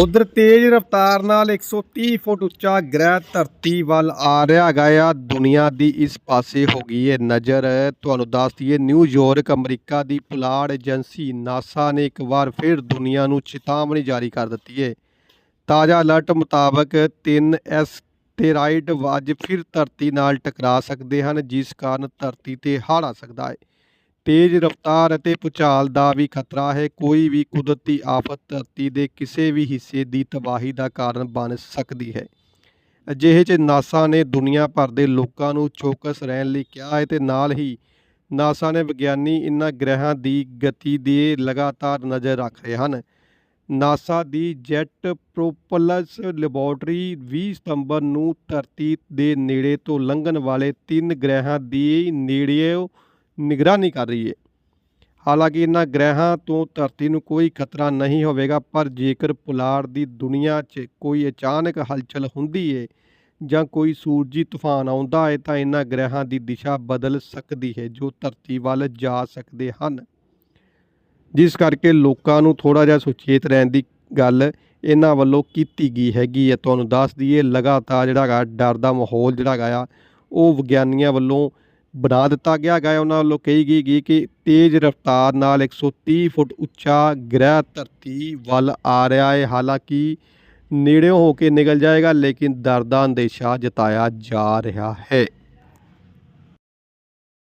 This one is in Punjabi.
ਉਧਰ ਤੇਜ਼ ਰਫ਼ਤਾਰ ਨਾਲ 130 ਫੁੱਟ ਉੱਚਾ ਗ੍ਰਹਿ ਧਰਤੀ ਵੱਲ ਆ ਰਿਹਾ ਹੈਗਾ ਆ। ਦੁਨੀਆ ਦੀ ਇਸ ਪਾਸੇ ਹੋ ਗਈ ਹੈ ਨਜ਼ਰ। ਤੁਹਾਨੂੰ ਦੱਸ ਦਈਏ ਨਿਊਯਾਰਕ ਅਮਰੀਕਾ ਦੀ ਪੁਲਾੜ ਏਜੰਸੀ ਨਾਸਾ ਨੇ ਇੱਕ ਵਾਰ ਫਿਰ ਦੁਨੀਆ ਨੂੰ ਚੇਤਾਵਨੀ ਜਾਰੀ ਕਰ ਦਿੱਤੀ ਹੈ ਤਾਜ਼ਾ ਅਲਰਟ ਮੁਤਾਬਕ 3 ਐਸਟੇਰਾਇਡ ਅੱਜ ਫਿਰ ਧਰਤੀ ਨਾਲ ਟਕਰਾ ਸਕਦੇ ਹਨ, ਜਿਸ ਕਾਰਨ ਧਰਤੀ ਤੇ ਹੜ੍ਹ ਆ ਸਕਦਾ ਹੈ ਤੇਜ਼ ਰਫ਼ਤਾਰ ਅਤੇ ਭੂਚਾਲ ਦਾ ਵੀ ਖਤਰਾ ਹੈ। ਕੋਈ ਵੀ ਕੁਦਰਤੀ ਆਫਤ ਧਰਤੀ ਦੇ ਕਿਸੇ ਵੀ ਹਿੱਸੇ ਦੀ ਤਬਾਹੀ ਦਾ ਕਾਰਨ ਬਣ ਸਕਦੀ ਹੈ। ਅਜਿਹੇ 'ਚ ਨਾਸਾ ਨੇ ਦੁਨੀਆ ਭਰ ਦੇ ਲੋਕਾਂ ਨੂੰ ਚੌਕਸ ਰਹਿਣ ਲਈ ਕਿਹਾ ਹੈ ਤੇ ਨਾਲ ਹੀ ਨਾਸਾ ਨੇ ਵਿਗਿਆਨੀ ਇਨ੍ਹਾਂ ਗ੍ਰਹਿਆਂ ਦੀ ਗਤੀ ਦੇ ਲਗਾਤਾਰ ਨਜ਼ਰ ਰੱਖ ਰਹੇ ਹਨ। ਨਾਸਾ ਦੀ ਜੈਟ ਪ੍ਰੋਪਲਸ ਲੈਬੋਰਟਰੀ 20 ਸਤੰਬਰ ਨੂੰ ਧਰਤੀ ਦੇ ਨੇੜੇ ਤੋਂ ਲੰਘਣ ਵਾਲੇ ਤਿੰਨ ਗ੍ਰਹਿਆਂ ਦੀ ਨੇੜਿਓ ਨਿਗਰਾਨੀ ਕਰ ਰਹੀ ਹੈ ਹਾਲਾਂਕਿ ਇਹਨਾਂ ਗ੍ਰਹਿਾਂ ਤੋਂ ਧਰਤੀ ਨੂੰ ਕੋਈ ਖਤਰਾ ਨਹੀਂ ਹੋਵੇਗਾ, ਪਰ ਜੇਕਰ ਪੁਲਾੜ ਦੀ ਦੁਨੀਆ 'ਚ ਕੋਈ ਅਚਾਨਕ ਹਲਚਲ ਹੁੰਦੀ ਹੈ ਜਾਂ ਕੋਈ ਸੂਰਜੀ ਤੂਫਾਨ ਆਉਂਦਾ ਹੈ ਤਾਂ ਇਹਨਾਂ ਗ੍ਰਹਿਾਂ ਦੀ ਦਿਸ਼ਾ ਬਦਲ ਸਕਦੀ ਹੈ, ਜੋ ਧਰਤੀ ਵੱਲ ਜਾ ਸਕਦੇ ਹਨ। ਜਿਸ ਕਰਕੇ ਲੋਕਾਂ ਨੂੰ ਥੋੜਾ ਜਿਹਾ ਸੁਚੇਤ ਰਹਿਣ ਦੀ ਗੱਲ ਇਹਨਾਂ ਵੱਲੋਂ ਕੀਤੀ ਗਈ ਹੈਗੀ ਹੈ। ਤੁਹਾਨੂੰ ਦੱਸ ਦਈਏ, ਲਗਾਤਾਰ ਜਿਹੜਾ ਹੈਗਾ, ਡਰ ਦਾ ਮਾਹੌਲ ਜਿਹੜਾ ਹੈਗਾ ਆ, ਉਹ ਵਿਗਿਆਨੀਆਂ ਵੱਲੋਂ ਬਣਾ ਦਿੱਤਾ ਗਿਆ ਹੈ। ਉਹਨਾਂ ਵੱਲੋਂ ਕਹੀ ਗਈ ਗਈ ਕਿ ਤੇਜ਼ ਰਫ਼ਤਾਰ ਨਾਲ 130 ਫੁੱਟ ਉੱਚਾ ਗ੍ਰਹਿ ਧਰਤੀ ਵੱਲ ਆ ਰਿਹਾ ਹੈ ਹਾਲਾਂਕਿ ਨੇੜਿਓਂ ਹੋ ਕੇ ਨਿਕਲ ਜਾਏਗਾ, ਲੇਕਿਨ ਦਰ ਦਾ ਅੰਦੇਸ਼ਾ ਜਤਾਇਆ ਜਾ ਰਿਹਾ ਹੈ